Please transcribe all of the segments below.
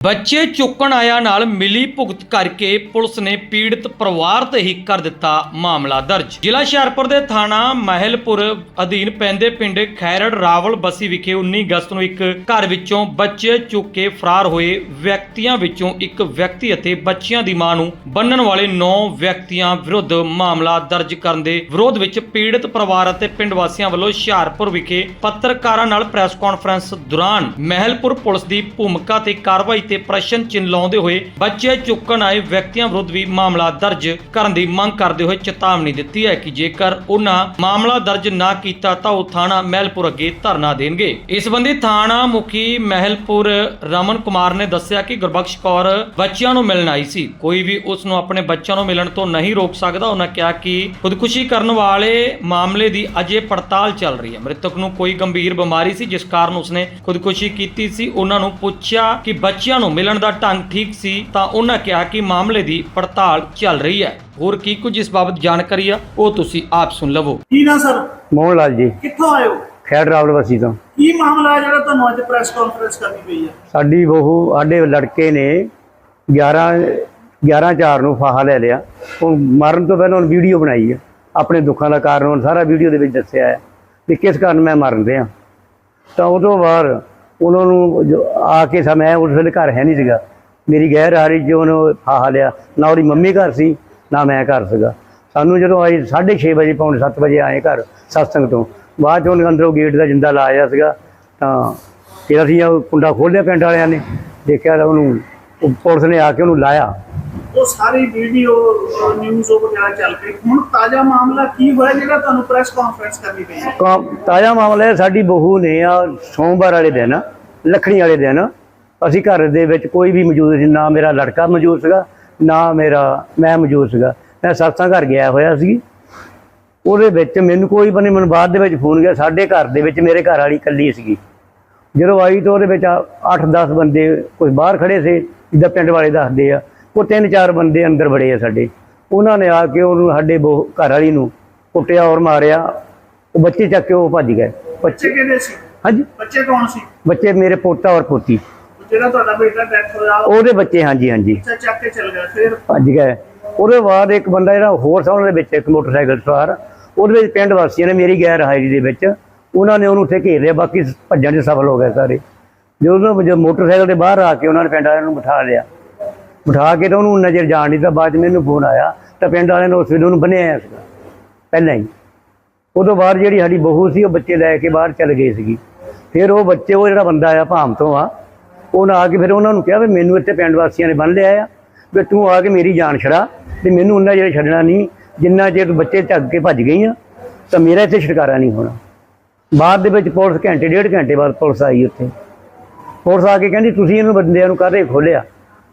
ਬੱਚੇ ਚੁੱਕਣ ਆਇਆ ਨਾਲ ਮਿਲੀ ਭੁਗਤ ਕਰਕੇ ਪੁਲਿਸ ਨੇ ਪੀੜਤ ਪਰਿਵਾਰ ਤੇ ਹੀ ਕਰ ਦਿੱਤਾ ਮਾਮਲਾ ਦਰਜ। ਜ਼ਿਲ੍ਹਾ ਹੁਸ਼ਿਆਰਪੁਰ ਦੇ ਥਾਣਾ ਮਹਿਲਪੁਰ ਅਧੀਨ ਪੈਂਦੇ ਪਿੰਡ ਖੈਰੜ ਰਾਵਲ ਬਸੀ ਵਿਖੇ 19 ਅਗਸਤ ਨੂੰ ਇੱਕ ਘਰ ਵਿੱਚੋਂ ਬੱਚੇ ਚੁੱਕ ਕੇ ਫਰਾਰ ਹੋਏ ਵਿਅਕਤੀਆਂ ਵਿੱਚੋਂ ਇੱਕ ਵਿਅਕਤੀ ਅਤੇ ਬੱਚਿਆਂ ਦੀ ਮਾਂ ਨੂੰ ਬੰਨਣ ਵਾਲੇ 9 ਵਿਅਕਤੀਆਂ ਵਿਰੁੱਧ ਮਾਮਲਾ ਦਰਜ ਕਰਨ ਦੇ ਵਿਰੋਧ ਵਿੱਚ ਪੀੜਤ ਪਰਿਵਾਰ ਅਤੇ ਪਿੰਡ ਵਾਸੀਆਂ ਵੱਲੋਂ ਹੁਸ਼ਿਆਰਪੁਰ ਵਿਖੇ ਪੱਤਰਕਾਰਾਂ ਨਾਲ ਪ੍ਰੈਸ ਕਾਨਫਰੰਸ ਦੌਰਾਨ ਮਹਿਲਪੁਰ ਪੁਲਿਸ ਦੀ ਭੂਮਿਕਾ ਤੇ ਕਾਰਵਾਈ ਤੇ ਪ੍ਰਸ਼ਨ ਚਿੰਨ੍ਹ ਲਾਉਂਦੇ ਹੋਏ ਬੱਚੇ ਚੁੱਕਣ ਆਏ ਵਿਅਕਤੀਆਂ ਵਿਰੁੱਧ ਵੀ ਮਾਮਲਾ ਦਰਜ ਕਰਨ ਦੀ ਮੰਗ ਕਰਦੇ ਹੋਏ ਚੇਤਾਵਨੀ ਦਿੱਤੀ ਹੈ ਕਿ ਜੇਕਰ ਉਹਨਾਂ ਮਾਮਲਾ ਦਰਜ ਨਾ ਕੀਤਾ ਤਾਂ ਉਹ ਥਾਣਾ ਮਹਿਲਪੁਰ ਅੱਗੇ ਧਰਨਾ ਦੇਣਗੇ। ਇਸ ਸੰਬੰਧੀ ਥਾਣਾ ਮੁਖੀ ਮਹਿਲਪੁਰ ਰਮਨ ਕੁਮਾਰ ਨੇ ਦੱਸਿਆ ਕਿ ਗੁਰਬਖਸ਼ ਕੌਰ ਬੱਚਿਆਂ ਨੂੰ ਮਿਲਣ ਆਈ ਸੀ। ਕੋਈ ਵੀ ਉਸ ਨੂੰ ਆਪਣੇ ਬੱਚਿਆਂ ਨੂੰ ਮਿਲਣ ਤੋਂ ਨਹੀਂ ਰੋਕ ਸਕਦਾ। ਉਹਨਾਂ ਕਿਹਾ ਕਿ ਖੁਦਕੁਸ਼ੀ ਕਰਨ ਵਾਲੇ ਮਾਮਲੇ ਦੀ ਅਜੇ ਪੜਤਾਲ ਚੱਲ ਰਹੀ ਹੈ। ਮ੍ਰਿਤਕ ਨੂੰ ਕੋਈ ਗੰਭੀਰ ਬਿਮਾਰੀ ਸੀ, ਜਿਸ ਕਾਰਨ ਉਸਨੇ ਖੁਦਕੁਸ਼ੀ ਕੀਤੀ ਸੀ। ਉਹਨਾਂ ਨੂੰ ਪੁੱਛਿਆ ਕਿ ਬੱਚਿਆਂ ਨੂੰ ਮਿਲਣ ਦਾ ਢੰਗ ਠੀਕ ਸੀ ਤਾਂ ਉਹਨਾਂ ਕਿਹਾ ਕਿ ਮਾਮਲੇ ਦੀ ਪੜਤਾਲ ਚੱਲ ਰਹੀ ਹੈ। ਹੋਰ ਕੀ ਕੁਝ ਇਸ ਬਾਬਤ ਜਾਣਕਾਰੀ ਆ ਉਹ ਤੁਸੀਂ ਆਪ ਸੁਣ ਲਵੋ। ਕੀ ਨਾ ਸਰ? ਮੋਹਨ ਲਾਲ ਜੀ। ਕਿੱਥੋਂ ਆਏ ਹੋ? ਖੈੜ ਰਾਵਲ ਵਸੀ ਤੋਂ। ਕੀ ਮਾਮਲਾ ਹੈ ਜਿਹੜਾ ਤੁਹਾਨੂੰ ਅੱਜ ਪ੍ਰੈਸ ਕਾਨਫਰੰਸ ਕਰਨੀ ਪਈ ਹੈ? ਸਾਡੀ ਬਹੂ ਸਾਡੇ ਲੜਕੇ ਨੇ 11 11 ਚਾਰ ਨੂੰ ਫਾਹਾ ਲੈ ਲਿਆ। ਉਹ ਮਰਨ ਤੋਂ ਪਹਿਲਾਂ ਉਹਨੇ ਵੀਡੀਓ ਬਣਾਈ ਹੈ। ਆਪਣੇ ਦੁੱਖਾਂ ਦਾ ਕਾਰਨ ਉਹਨੇ ਸਾਰਾ ਵੀਡੀਓ ਦੇ ਵਿੱਚ ਦੱਸਿਆ ਹੈ ਕਿ ਕਿਸ ਕਾਰਨ ਮੈਂ ਮਰਨ ਰਿਹਾ ਤਾਂ ਉਹ ਤੋਂ ਬਾਅਦ ਉਹਨਾਂ ਨੂੰ ਜੋ ਆ ਕੇ ਸਾ ਮੈਂ ਉਸ ਵੇਲੇ ਘਰ ਹੈ ਨਹੀਂ ਸੀਗਾ। ਮੇਰੀ ਗੈਰ ਰਹੀ ਚ ਉਹਨੂੰ ਫਾਹਾ ਲਿਆ। ਨਾ ਉਹਦੀ ਮੰਮੀ ਘਰ ਸੀ, ਨਾ ਮੈਂ ਘਰ ਸੀਗਾ। ਸਾਨੂੰ ਜਦੋਂ ਆਈ 6:30 ਵਜੇ, ਪੌਣੇ 7 ਵਜੇ ਆਏ ਘਰ ਸਤਸੰਗ ਤੋਂ। ਬਾਅਦ 'ਚ ਉਹਨੇ ਅੰਦਰੋਂ ਗੇਟ ਦਾ ਜਿੰਦਾ ਲਾਇਆ ਸੀਗਾ। ਤਾਂ ਫਿਰ ਅਸੀਂ ਉਹ ਕੁੰਡਾ ਖੋਲ੍ਹਿਆ ਪਿੰਡ ਵਾਲਿਆਂ ਨੇ। ਦੇਖਿਆ ਤਾਂ ਉਹਨੂੰ ਪੁਲਿਸ ਨੇ ਆ ਕੇ ਉਹਨੂੰ ਲਾਇਆ। ਉਹ ਸਾਰੀ ਵੀਡੀਓ ਨਿਊਜ਼ ਉਹ ਵਗੈਰਾ ਚੱਲ ਪਈ। ਹੁਣ ਤਾਜ਼ਾ ਮਾਮਲਾ ਕੀ ਹੋਇਆ ਜਿਹੜਾ ਤੁਹਾਨੂੰ ਪ੍ਰੈਸ ਕਾਨਫਰੰਸ ਕਰਨੀ ਪਈ ਤਾਜ਼ਾ ਮਾਮਲਾ ਹੈ ਸਾਡੀ ਬਹੂ ਨੇ ਆ ਸੋਮਵਾਰ ਵਾਲੇ ਦਿਨ, ਲੱਖਣੀ ਵਾਲੇ ਦਿਨ, ਅਸੀਂ ਘਰ ਦੇ ਵਿੱਚ ਕੋਈ ਵੀ ਮੌਜੂਦ ਸੀ, ਨਾ ਮੇਰਾ ਲੜਕਾ ਮੌਜੂਦ ਸੀਗਾ, ਨਾ ਮੇਰਾ, ਮੈਂ ਮੌਜੂਦ ਸੀਗਾ। ਮੈਂ ਸੱਸਾਂ ਘਰ ਗਿਆ ਹੋਇਆ ਸੀ। ਉਹਦੇ ਵਿੱਚ ਮੈਨੂੰ ਕੋਈ ਬਣੇ ਮੈਨੂੰ ਬਾਅਦ ਦੇ ਵਿੱਚ ਫੋਨ ਗਿਆ, ਸਾਡੇ ਘਰ ਦੇ ਵਿੱਚ ਮੇਰੇ ਘਰ ਵਾਲੀ ਇਕੱਲੀ ਸੀਗੀ। ਜਦੋਂ ਆਈ ਤਾਂ ਉਹਦੇ ਵਿੱਚ 8-10 ਬੰਦੇ ਕੋਈ ਬਾਹਰ ਖੜੇ ਸੀ, ਜਿੱਦਾਂ ਪਿੰਡ ਵਾਲੇ ਦੱਸਦੇ ਆ। ਉਹ ਤਿੰਨ ਚਾਰ ਬੰਦੇ ਅੰਦਰ ਵੜੇ ਆ ਸਾਡੇ। ਉਹਨਾਂ ਨੇ ਆ ਕੇ ਉਹਨੂੰ ਸਾਡੇ ਬਹੂ- ਘਰ ਵਾਲੀ ਨੂੰ ਕੁੱਟਿਆ ਔਰ ਮਾਰਿਆ। ਉਹ ਬੱਚੇ ਚੱਕ ਕੇ ਉਹ ਭੱਜ ਗਏ। ਬੱਚੇ ਬੱਚੇ ਕਿਹਦੇ ਸੀ? ਹਾਂਜੀ। ਬੱਚੇ ਕੌਣ ਸੀ? ਬੱਚੇ ਮੇਰੇ ਪੋਤਾ ਔਰ ਪੋਤੀ। ਜਿਹੜਾ ਤੁਹਾਡਾ ਬੇਟਾ ਡੈਥ ਹੋਇਆ ਉਹ ਉਹਦੇ ਬੱਚੇ ਹਾਂਜੀ ਹਾਂਜੀ। ਬੱਚਾ ਚੱਕ ਕੇ ਚਲ ਗਿਆ ਫਿਰ? ਭੱਜ ਗਏ। ਉਹਦੇ ਬਾਅਦ ਇੱਕ ਬੰਦਾ ਜਿਹੜਾ ਹੋਰ ਸਾ ਉਹਨਾਂ ਦੇ ਵਿੱਚ ਇੱਕ ਮੋਟਰਸਾਈਕਲ ਸਵਾਰ ਉਹਦੇ ਵਿੱਚ ਪਿੰਡ ਵਾਸੀਆਂ ਨੇ ਮੇਰੀ ਗੈਰ ਹਾਜ਼ਰੀ ਦੇ ਵਿੱਚ ਉਹਨਾਂ ਨੇ ਉਹਨੂੰ ਉੱਥੇ ਘੇਰ ਲਿਆ ਬਾਕੀ ਭੱਜਣ 'ਚ ਸਫਲ ਹੋ ਗਏ ਸਾਰੇ। ਜਦੋਂ ਉਹ- ਜਦੋਂ ਮੋਟਰਸਾਈਕਲ ਦੇ ਬਾਹਰ ਆ ਕੇ ਉਹਨਾਂ ਨੇ ਪਿੰਡ ਵਾਲਿਆਂ ਨੂੰ ਬਿਠਾ ਲਿਆ ਬਿਠਾ ਕੇ ਤਾਂ ਉਹਨੂੰ ਨਜ਼ਰ ਜਾਣ ਨਹੀਂ ਤਾਂ ਬਾਅਦ 'ਚ ਮੈਨੂੰ ਫੋਨ ਆਇਆ, ਤਾਂ ਪਿੰਡ ਵਾਲਿਆਂ ਨੇ ਉਸ ਵੇਲੇ ਉਹਨੂੰ ਬੰਨਿਆ ਹੋਇਆ ਸੀਗਾ, ਪਹਿਲਾਂ ਹੀ। ਉਦੋਂ ਬਾਅਦ ਜਿਹੜੀ ਸਾਡੀ ਬਹੂ ਸੀ, ਉਹ ਬੱਚੇ ਲੈ ਕੇ ਬਾਹਰ ਚਲ ਗਈ ਸੀਗੀ। ਫਿਰ ਉਹ ਬੱਚੇ, ਉਹ ਜਿਹੜਾ ਬੰਦਾ ਆ ਭਾਮ ਤੋਂ ਆ ਉਹਨਾਂ ਆ ਕੇ ਫਿਰ ਉਹਨਾਂ ਨੂੰ ਕਿਹਾ ਵੀ ਮੈਨੂੰ ਇੱਥੇ ਪਿੰਡ ਵਾਸੀਆਂ ਨੇ ਬੰਨ ਲਿਆ ਆ, ਵੀ ਤੂੰ ਆ ਕੇ ਮੇਰੀ ਜਾਨ ਛੜਾ ਤੇ ਮੈਨੂੰ ਉਹਨਾਂ ਜਿਹੜੇ ਛੱਡਣਾ ਨਹੀਂ, ਜਿੰਨਾ ਚਿਰ ਬੱਚੇ ਝੱਗ ਕੇ ਭੱਜ ਗਈ ਆ, ਤਾਂ ਮੇਰਾ ਇੱਥੇ ਛੁਟਕਾਰਾ ਨਹੀਂ ਹੋਣਾ। ਬਾਅਦ ਦੇ ਵਿੱਚ ਪੁਲਿਸ ਘੰਟੇ, ਡੇਢ ਘੰਟੇ ਬਾਅਦ ਪੁਲਿਸ ਆਈ ਉੱਥੇ। ਪੁਲਿਸ ਆ ਕੇ ਕਹਿੰਦੀ, ਤੁਸੀਂ ਇਹਨੂੰ ਬੰਦਿਆਂ ਨੂੰ ਕਾਹਦੇ ਖੋਲਿਆ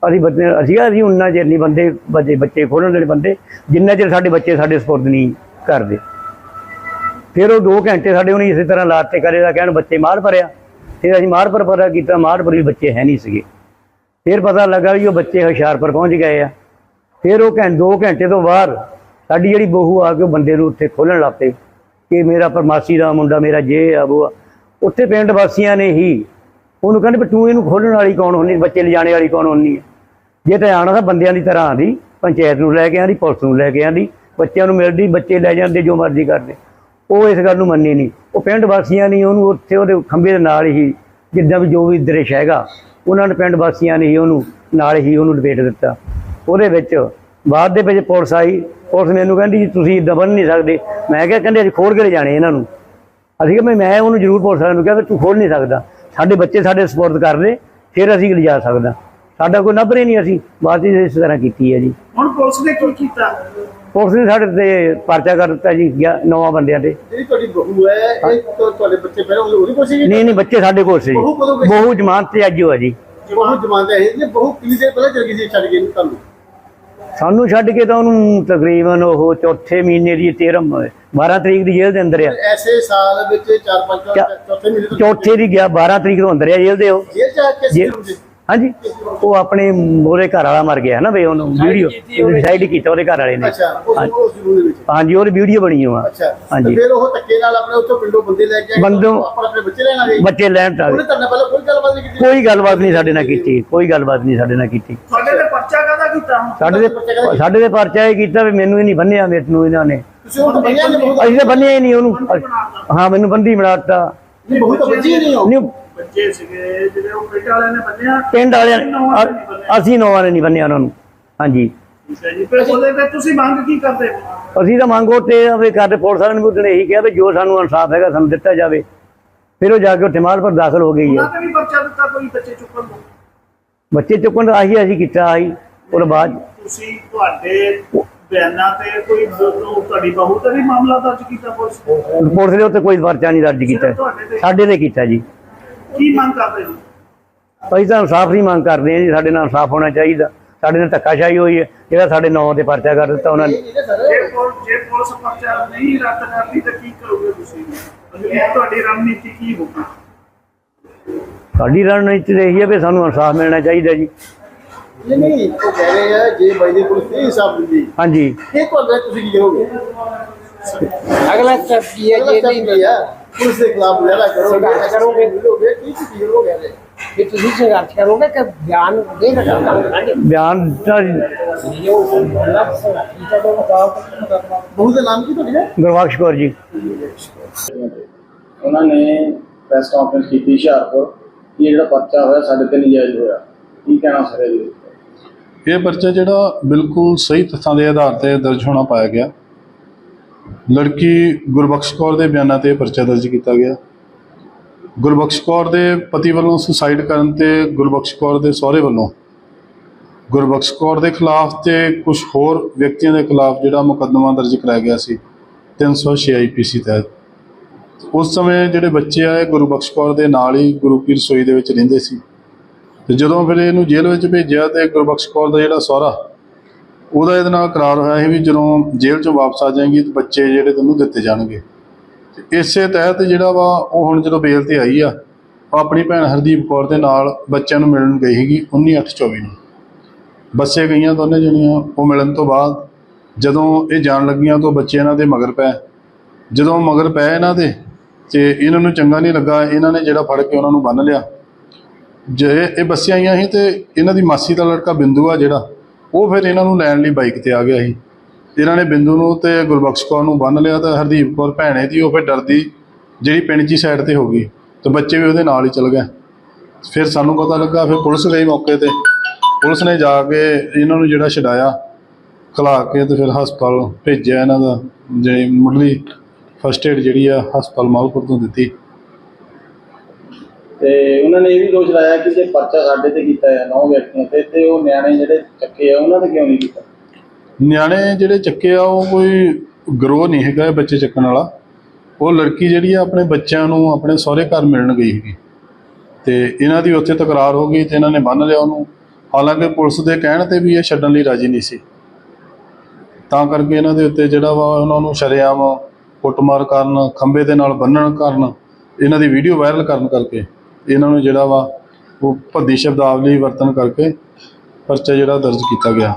ਅਸੀਂ ਬੱਚੇ ਅਸੀਂ ਅਸੀਂ ਉਹਨਾਂ ਚਿਰ ਨਹੀਂ ਬੰਦੇ ਬੱਚੇ ਬੱਚੇ ਖੋਲਣ ਦੇ ਬੰਦੇ, ਜਿੰਨਾ ਚਿਰ ਸਾਡੇ ਬੱਚੇ ਸਾਡੇ ਸਪੁਰਦ ਨਹੀਂ ਕਰਦੇ। ਫਿਰ ਉਹ 2 ਘੰਟੇ ਸਾਡੇ ਉਹਨੇ ਇਸੇ ਤਰ੍ਹਾਂ ਲਾਤੇ ਕਰੇ ਦਾ ਕਹਿਣ, ਬੱਚੇ ਮਾਰ ਭਰਿਆ। ਫਿਰ ਅਸੀਂ ਮਾਰ ਪਰ ਪਤਾ ਕੀਤਾ, ਮਾਰ ਪਰ ਵੀ ਬੱਚੇ ਹੈ ਨਹੀਂ ਸੀਗੇ। ਫਿਰ ਪਤਾ ਲੱਗਾ ਵੀ ਉਹ ਬੱਚੇ ਹੁਸ਼ਿਆਰਪੁਰ ਪਹੁੰਚ ਗਏ ਆ। ਫਿਰ ਉਹ ਘੰਟੇ 2 ਘੰਟੇ ਤੋਂ ਬਾਅਦ ਸਾਡੀ ਜਿਹੜੀ ਬਹੂ ਆ ਕੇ ਉਹ ਬੰਦੇ ਨੂੰ ਉੱਥੇ ਖੋਲਣ ਲੱਗ ਪਏ ਕਿ ਮੇਰਾ ਪਰਮਾਸੀ ਦਾ ਮੁੰਡਾ, ਮੇਰਾ ਜੇ ਆ ਉਹ ਆ। ਉੱਥੇ ਪਿੰਡ ਵਾਸੀਆਂ ਨੇ ਹੀ ਉਹਨੂੰ ਕਹਿੰਦੇ ਵੀ ਤੂੰ ਇਹਨੂੰ ਖੋਲਣ ਵਾਲੀ ਕੌਣ ਹੁੰਨੀ, ਬੱਚੇ ਲਿਜਾਣੇ ਵਾਲੀ ਕੌਣ ਹੁੰਨੀ ਹੈ? ਜੇ ਤਾਂ ਆਣਾ ਤਾਂ ਬੰਦਿਆਂ ਦੀ ਤਰ੍ਹਾਂ ਆਂਦੀ ਪੰਚਾਇਤ ਨੂੰ ਲੈ ਕੇ ਆਂਦੀ, ਪੁਲਿਸ ਨੂੰ ਲੈ ਕੇ ਆਂਦੀ, ਬੱਚਿਆਂ ਨੂੰ ਮਿਲਦੀ, ਬੱਚੇ ਲੈ ਜਾਂਦੇ, ਜੋ ਮਰਜ਼ੀ ਕਰਦੇ। ਉਹ ਇਸ ਗੱਲ ਨੂੰ ਮੰਨੀ ਨਹੀਂ। ਉਹ ਪਿੰਡ ਵਾਸੀਆਂ ਨੇ ਉਹਨੂੰ ਉੱਥੇ ਉਹਦੇ ਖੰਭੇ ਦੇ ਨਾਲ ਹੀ, ਜਿੱਦਾਂ ਵੀ ਜੋ ਵੀ ਦ੍ਰਿਸ਼ ਹੈਗਾ, ਉਹਨਾਂ ਨੇ ਪਿੰਡ ਵਾਸੀਆਂ ਨੇ ਹੀ ਉਹਨੂੰ ਨਾਲ ਹੀ ਉਹਨੂੰ ਲਪੇਟ ਦਿੱਤਾ। ਉਹਦੇ ਵਿੱਚ ਬਾਅਦ ਦੇ ਵਿੱਚ ਪੁਲਿਸ ਆਈ। ਪੁਲਿਸ ਮੈਨੂੰ ਕਹਿੰਦੀ ਜੀ, ਤੁਸੀਂ ਇੱਦਾਂ ਬੰਨ ਨਹੀਂ ਸਕਦੇ। ਮੈਂ ਕਿਹਾ, ਕਹਿੰਦੇ ਅਸੀਂ ਖੋਲ ਕੇ ਲੈ ਜਾਣੇ ਇਹਨਾਂ ਨੂੰ। ਅਸੀਂ ਕਿਹਾ, ਵੀ ਮੈਂ ਉਹਨੂੰ ਜ਼ਰੂਰ ਪੁਲਿਸ ਵਾਲਿਆਂ ਨੂੰ ਕਿਹਾ ਤੂੰ ਖੋਲ ਨਹੀਂ ਸਕਦਾ। ਸਾਡੇ ਬੱਚੇ ਸਾਡੇ ਸਪੋਰਟ ਕਰ ਦੇ ਫਿਰ ਅਸੀਂ ਲਿਜਾ ਸਕਦਾ। ਸਾਡਾ ਕੋਈ ਨਬਰੇ ਨਹੀਂ ਅਸੀਂ ਵਿੱਚ ਇਸ ਤਰ੍ਹਾਂ ਕੀਤੀ ਹੈ ਜੀ। ਹੁਣ ਪੁਲਿਸ ਨੇ ਕੀ ਕੀਤਾ? ਪੁਲਿਸ ਨੇ ਸਾਡੇ ਤੇ ਪਰਚਾ ਕਰ ਦਿੱਤਾ ਜੀ ਗਿਆ- ਨੌਵਾਂ ਬੰਦਿਆਂ ਤੇ। ਜਿਹੜੀ ਤੁਹਾਡੀ ਬਹੂ ਹੈ ਇਹ ਤੁ- ਤੁਹਾਡੇ ਬੱਚੇ ਪਹਿਲਾਂ ਉਹਦੀ ਕੋਲ ਸੀ ਨਹੀਂ ਨਹੀਂ ਬੱਚੇ ਸਾਡੇ ਕੋਲ ਸੀ ਬਹੂ ਗਈ? ਜ਼ਮਾਨਤ ਤੇ ਅੱਜ ਹੋਇਆ ਜੀ। ਬਹੂ ਜਮਾਨਤ ਹੈ ਇਹ ਬਹੂ ਕਿੰਨੀ ਦੇਰ ਪਹਿਲਾਂ ਚਲ ਗਈ ਸੀ ਛੱਡ ਕੇ ਤੁਹਾਨੂੰ? ਸਾਨੂੰ ਛੱਡ ਕੇ ਤਾਂ ਉਹਨੂੰ ਤਕਰੀਬਨ ਉਹ ਚੌਥੇ ਮਹੀਨੇ ਦੀ 13 12 ਤਰੀਕ ਦੀ ਜੇਲ੍ਹ ਦੇ ਅੰਦਰ ਆ। ਐਸੇ ਸਾਲ ਵਿੱਚ 4-5 ਚਾ- ਚੌਥੇ ਮਹੀਨੇ ਤੋਂ ਚੌਥੇ ਦੀ ਗਿਆ 12 ਤਰੀਕ ਤੋਂ ਅੰਦਰ ਆ ਜੇਲ੍ਹ ਦੇ ਉਹ। ਜੇਲ੍ਹ ਚ ਆ ਕੇ ਜੇ- ਸੀ ਹਾਂਜੀ। ਉਹ ਆਪਣੇ ਉਹਦੇ ਘਰ ਵਾਲਾ ਮਰ ਗਿਆ ਨਾ ਵੀ ਉਹਨੂੰ ਵੀਡੀਓ ਡਿਸਾਈਡ ਕੀਤਾ ਉਹਦੇ ਘਰ ਵਾਲੇ ਨੇ। ਹਾਂਜੀ। ਉਹਦੀ ਵੀਡੀਓ ਬਣੀ ਹੋਆ ਅੱਛਾ ਹਾਂਜੀ। ਫਿਰ ਉਹ ਧੱਕੇ ਨਾਲ ਆਪਣੇ ਉੱਥੋਂ ਪਿੰਡੋਂ ਬੰਦੇ ਲੈ ਕੇ ਬੰਦੋਂ- ਆਪਣੇ ਬੱਚੇ ਲੈਣ ਆ ਗਏ? ਬੱਚੇ ਲੈਣ ਤਾਂ ਉਹਨੇ ਤੁਹਾਡੇ ਨਾਲ ਪਹਿਲਾਂ ਕੋਈ ਗੱਲਬਾਤ ਨਹੀਂ ਕੀਤੀ? ਕੋਈ ਗੱਲਬਾਤ ਨਹੀਂ ਸਾਡੇ ਨਾਲ ਕੀਤੀ ਕੋਈ ਗੱਲਬਾਤ ਨਹੀਂ ਸਾਡੇ ਨਾਲ ਕੀਤੀ। ਤੁਹਾਡੇ ਤੇ ਪਰਚਾ ਕੀਤਾ। ਸਾਡੇ ਦੇ ਸਾਡੇ ਦੇ ਪਰਚਾ ਇਹ ਕੀਤਾ ਵੀ ਮੈਨੂੰ ਹੀ ਨਹੀਂ ਬੰਨਿਆ ਮੈਨੂੰ ਇਹਨਾਂ ਨੇ। ਤੁਸੀਂ ਉਹ ਬੰਨਿਆ ਨਹੀਂ ਬਹੁਤ। ਅਸੀਂ ਤਾਂ ਬੰਨਿਆ ਹੀ ਨਹੀਂ ਉਹਨੂੰ। ਹਾਂ ਮੈਨੂੰ ਬੰਦੀ ਬਣਾਤਾ ਨਹੀਂ ਬਹੁਤ ਤਾਂ ਬੱਚੀ ਨਹੀਂ ਹੋ ਨਹੀਂ ਬੱਚੇ ਸੀਗੇ ਜਿਹੜੇ ਉਹ ਪਿੰਡ ਵਾਲਿਆਂ ਨੇ ਬੰਨਿਆ? ਪਿੰਡ ਵਾਲਿਆਂ ਨੇ ਅ- ਅਸੀਂ ਨੌਵਾਂ ਨੇ ਨਹੀਂ ਬੰਨਿਆ ਉਹਨਾਂ ਨੂੰ। ਹਾਂਜੀ। ਤੁਸੀਂ ਮੰਗ ਕੀ ਕਰਦੇ? ਹੋ ਅਸੀਂ ਤਾਂ ਮੰਗੋ ਤੇ ਵੀ ਕਰਦੇ ਪੁਲਿਸ ਵਾਲਿਆਂ ਨੇ ਵੀ ਉਹਨੇ ਇਹੀ ਕਿਹਾ ਵੀ ਜੋ ਸਾਨੂੰ ਇਨਸਾਫ ਹੈਗਾ ਸਾਨੂੰ ਦਿੱਤਾ ਜਾਵੇ। ਫਿਰ ਉਹ ਜਾ ਕੇ ਉੱਥੇ ਮਾਲ ਪਰ ਦਾਖਲ ਹੋ ਗਈ ਹੈ ਤੇ ਵੀ ਪਰਚਾ ਦਿੱਤਾ ਕੋਈ ਬੱਚੇ ਚੁੱਕਣ ਨੂੰ? ਬੱਚੇ ਚੁੱਕਣ ਦਾ ਆਹੀ ਅਸੀਂ ਕੀਤਾ ਆਹੀ। ਉਹ ਬਾਅਦ ਤੁਸੀਂ ਤੁਹਾਡੇ ਬਿਆਨਾਂ ਤੇ ਕੋਈ ਤੁਹਾਡੀ ਬਹੂ ਤੇ ਵੀ ਮਾਮਲਾ ਦਰਜ ਕੀਤਾ ਪੁਲਿਸ? ਪੁਲਿਸ ਨੇ ਉੱਤੇ ਕੋਈ ਪਰਚਾ ਨਹੀਂ ਦਰਜ ਕੀਤਾ। ਸਾਡੇ ਤੇ ਕੀਤਾ ਜੀ। ਕੀ ਮੰਗ ਕਰਦੇ ਹੋ? ਅਸੀਂ ਤਾਂ ਇਨਸਾਫ ਦੀ ਮੰਗ ਕਰਦੇ ਹਾਂ ਜੀ ਸਾਡੇ ਨਾਲ ਇਨਸਾਫ ਹੋਣਾ ਚਾਹੀਦਾ। ਸਾਡੇ ਨਾਲ ਧੱਕਾਸ਼ਾਹੀ ਹੋਈ ਹੈ ਜਿਹੜਾ ਸਾਡੇ ਨਾਂ ਤੇ ਪਰਚਾ ਕਰ ਦਿੱਤਾ ਉਹਨਾਂ ਨੇ। ਜੇ ਪੁਲਿਸ ਜੇ ਪੁਲਿਸ ਪਰਚਾ ਨਹੀਂ ਰੱਦ ਕਰਦੀ ਤਾਂ ਕੀ ਕਰੋਗੇ ਤੁਸੀਂ? ਅਗਲੀ ਤੁਹਾਡੀ ਰਣਨੀਤੀ ਕੀ ਹੋਊਗੀ? ਸਾਡੀ ਰਣਨੀਤੀ ਇਹੀ ਹੈ ਵੀ ਸਾਨੂੰ ਇਨਸਾਫ ਮਿਲਣਾ ਚਾਹੀਦਾ ਜੀ। ਨਹੀਂ ਨਹੀਂ ਉਹ ਕਹਿ ਰਹੇ ਆ ਜੇ ਬਾਈ ਦੀ ਪੁਲਿਸ ਨਹੀਂ ਹਿਸਾਬ ਦਿੰਦੀ ਹਾਂਜੀ ਇਹ ਤੁਹਾਡੇ ਤੁਸੀਂ ਕੀ ਕਰੋਗੇ ਅਗਲਾ ਸਟੈਪ ਕੀ ਹੈ ਅਗਲਾ ਜੇ step ਨਹੀਂ ਕੀ ਆ ਪੁਲਿਸ ਦੇ ਖਿਲਾਫ ਲੜਾ ਕਰੋਗੇ ਸੰਘਰਸ਼ ਕਰੋਗੇ। ਕਰੋਗੇ ਕੀ ਕੀ ਕਰੋਗੇ ਇਹਦੇ? ਕਿ ਤੁਸੀਂ ਸੰਘਰਸ਼ ਕਰੋਗੇ ਕਿ ਬਿਆਨ ਦੇ ਰੱਖਾਂਗੇ ਬਿਆਨ ਤਾਂ ਬਹੂ ਦਾ ਨਾਮ ਕੀ ਤੁਹਾਡਾ ਗੁਰਬਖਸ਼ ਕੌਰ ਜੀ ਉਹਨਾਂ ਨੇ ਪ੍ਰੈਸ ਕਾਨਫਰੰਸ ਕੀਤੀ ਹੁਸ਼ਿਆਰਪੁਰ ਕਿ ਇਹ ਜਿਹੜਾ ਪਰਚਾ ਇਹ ਪਰਚਾ ਜਿਹੜਾ ਬਿਲਕੁਲ ਸਹੀ ਤੱਥਾਂ ਦੇ ਆਧਾਰ ਤੇ ਦਰਜ ਹੋਣਾ ਪਾਇਆ ਗਿਆ। ਲੜਕੀ ਗੁਰਬਖਸ਼ ਕੌਰ ਦੇ ਬਿਆਨਾਂ ਤੇ ਪਰਚਾ ਦਰਜ ਕੀਤਾ ਗਿਆ। ਗੁਰਬਖਸ਼ ਕੌਰ ਦੇ ਪਤੀ ਵੱਲੋਂ ਸੁਸਾਈਡ ਕਰਨ ਤੇ ਗੁਰਬਖਸ਼ ਕੌਰ ਦੇ ਸਹੁਰੇ ਵੱਲੋਂ ਗੁਰਬਖਸ਼ ਕੌਰ ਦੇ ਖਿਲਾਫ ਤੇ ਕੁਝ ਹੋਰ ਵਿਅਕਤੀਆਂ ਦੇ ਖਿਲਾਫ ਜਿਹੜਾ ਮੁਕੱਦਮਾ ਦਰਜ ਕਰਾਇਆ ਗਿਆ ਸੀ 306 ਆਈਪੀਸੀ ਤਹਿਤ। ਉਸ ਸਮੇਂ ਜਿਹੜੇ ਬੱਚੇ ਆਏ, ਗੁਰਬਖਸ਼ ਕੌਰ ਦੇ ਨਾਲ ਹੀ ਗੁਰੂ ਕੀ ਰਸੋਈ ਦੇ ਵਿੱਚ ਰਹਿੰਦੇ ਸੀ। ਤੇ ਜਦੋਂ ਫਿਰ ਇਹਨੂੰ ਜੇਲ੍ਹ ਵਿੱਚ ਭੇਜਿਆ ਤੇ ਗੁਰਬਖਸ਼ ਕੌਰ ਦਾ ਜਿਹੜਾ ਸਹੁਰਾ, ਉਹਦਾ ਇਹਦੇ ਨਾਲ ਕਰਾਰ ਹੋਇਆ ਸੀ ਵੀ ਜਦੋਂ ਜੇਲ੍ਹ ਚੋਂ ਵਾਪਸ ਆ ਜਾਏਗੀ ਤੇ ਬੱਚੇ ਜਿਹੜੇ ਤੈਨੂੰ ਦਿੱਤੇ ਜਾਣਗੇ। ਤੇ ਇਸੇ ਤਹਿਤ ਜਿਹੜਾ ਵਾ ਉਹ ਹੁਣ ਜਦੋਂ ਬੇਲ ਤੇ ਆਈ ਆ ਆਪਣੀ ਭੈਣ ਹਰਦੀਪ ਕੌਰ ਦੇ ਨਾਲ ਬੱਚਿਆਂ ਨੂੰ ਮਿਲਣ ਗਈ ਸੀਗੀ 19/8/24 ਨੂੰ। ਬੱਸੇ ਗਈਆਂ ਦੋਨੇ ਜਣੀਆਂ, ਉਹ ਮਿਲਣ ਤੋਂ ਬਾਅਦ ਜਦੋਂ ਇਹ ਜਾਣ ਲੱਗੀਆਂ ਤਾਂ ਬੱਚੇ ਇਹਨਾਂ ਦੇ ਮਗਰ ਪਏ। ਜਦੋਂ ਮਗਰ ਪਏ ਇਹਨਾਂ ਦੇ ਤੇ ਇਹਨਾਂ ਨੂੰ ਚੰਗਾ ਨਹੀਂ ਲੱਗਾ, ਇਹਨਾਂ ਨੇ ਜਿਹੜਾ ਫੜ ਕੇ ਉਹਨਾਂ ਨੂੰ ਬੰਨ ਲਿਆ। ਜੇ ਇਹ ਬੱਸੀਆਂ ਆਈਆਂ ਸੀ ਤੇ ਇਹਨਾਂ ਦੀ ਮਾਸੀ ਦਾ ਲੜਕਾ ਬਿੰਦੂ ਆ ਜਿਹੜਾ, ਉਹ ਫਿਰ ਇਹਨਾਂ ਨੂੰ ਲੈਣ ਲਈ ਬਾਈਕ ਤੇ ਆ ਗਿਆ ਸੀ। ਇਹਨਾਂ ਨੇ ਬਿੰਦੂ ਨੂੰ ਤੇ ਗੁਰਬਖਸ਼ ਕੌਰ ਨੂੰ ਬੰਨ ਲਿਆ ਤਾਂ ਹਰਦੀਪ ਕੌਰ ਭੈਣੇ ਦੀ, ਉਹ ਫਿਰ ਡਰਦੀ ਜਿਹੜੀ ਪਿੰਡ 'ਚ ਸਾਈਡ ਤੇ ਹੋ ਗਈ ਤੇ ਬੱਚੇ ਵੀ ਉਹਦੇ ਨਾਲ ਹੀ ਚਲ ਗਏ। ਫਿਰ ਸਾਨੂੰ ਪਤਾ ਲੱਗਾ, ਫਿਰ ਪੁਲਿਸ ਗਈ ਮੌਕੇ ਤੇ। ਪੁਲਿਸ ਨੇ ਜਾ ਕੇ ਇਹਨਾਂ ਨੂੰ ਜਿਹੜਾ ਛਡਾਇਆ, ਖਲਾ ਕੇ ਤੇ ਫਿਰ ਹਸਪਤਾਲ ਭੇਜਿਆ ਇਹਨਾਂ ਦਾ, ਜਿਹੜੀ ਮੁੱਢਲੀ ਫਸਟ ਏਡ ਜਿਹੜੀ ਆ, ਹਸਪਤਾਲ ਮਾਲਪੁਰ ਤੋਂ ਦਿੱਤੀ। ਤੇ ਉਹਨਾਂ ਨੇ ਇਹ ਵੀ ਦੋਸ਼ ਲਾਇਆ ਕਿ ਜੇ ਪਰਚਾ ਸਾਡੇ ਤੇ ਕੀਤਾ ਹੈ, ਨੌ ਵਿਅਕਤੀਆਂ ਤੇ ਤੇ ਉਹ ਨਿਆਣੇ ਜਿਹੜੇ ਚੱਕੇ ਆ, ਉਹਨਾਂ ਤੇ ਕਿਉਂ ਨਹੀਂ ਕੀਤਾ? ਨਿਆਣੇ ਜਿਹੜੇ ਚੱਕੇ ਆ, ਉਹ ਕੋਈ ਗਰੋਹ ਨਹੀਂ ਹੈਗਾ ਇਹ ਬੱਚੇ ਚੱਕਣ ਵਾਲਾ। ਉਹ ਲੜਕੀ ਜਿਹੜੀ ਆ, ਆਪਣੇ ਬੱਚਿਆਂ ਨੂੰ ਆਪਣੇ ਸਹੁਰੇ ਘਰ ਮਿਲਣ ਗਈ ਸੀਗੀ। ਤੇ ਇਹਨਾਂ ਦੀ ਉੱਥੇ ਤਕਰਾਰ ਹੋ ਗਈ ਤੇ ਇਹਨਾਂ ਨੇ ਬੰਨ ਲਿਆ ਉਹਨੂੰ। ਹਾਲਾਂਕਿ ਪੁਲਿਸ ਦੇ ਕਹਿਣ ਤੇ ਵੀ ਇਹ ਛੱਡਣ ਲਈ ਰਾਜੀ ਨਹੀਂ ਸੀ। ਤਾਂ ਕਰਕੇ ਇਹਨਾਂ ਦੇ ਉੱਤੇ ਜਿਹੜਾ ਵਾ, ਉਹਨਾਂ ਨੂੰ ਸ਼ਰੇਆਮ ਕੁੱਟਮਾਰ ਕਰਨ ਖੰਬੇ ਦੇ ਨਾਲ ਬੰਨਣ ਕਰਨ, ਇਹਨਾਂ ਦੀ ਵੀਡੀਓ ਵਾਇਰਲ ਕਰਨ ਕਰਕੇ ਇਹਨਾਂ ਨੂੰ ਜਿਹੜਾ ਵਾ ਉਹ ਭੱਦੀ ਸ਼ਬਦਾਵਲੀ ਵਰਤਨ ਕਰਕੇ ਪਰਚਾ ਜਿਹੜਾ ਦਰਜ ਕੀਤਾ ਗਿਆ।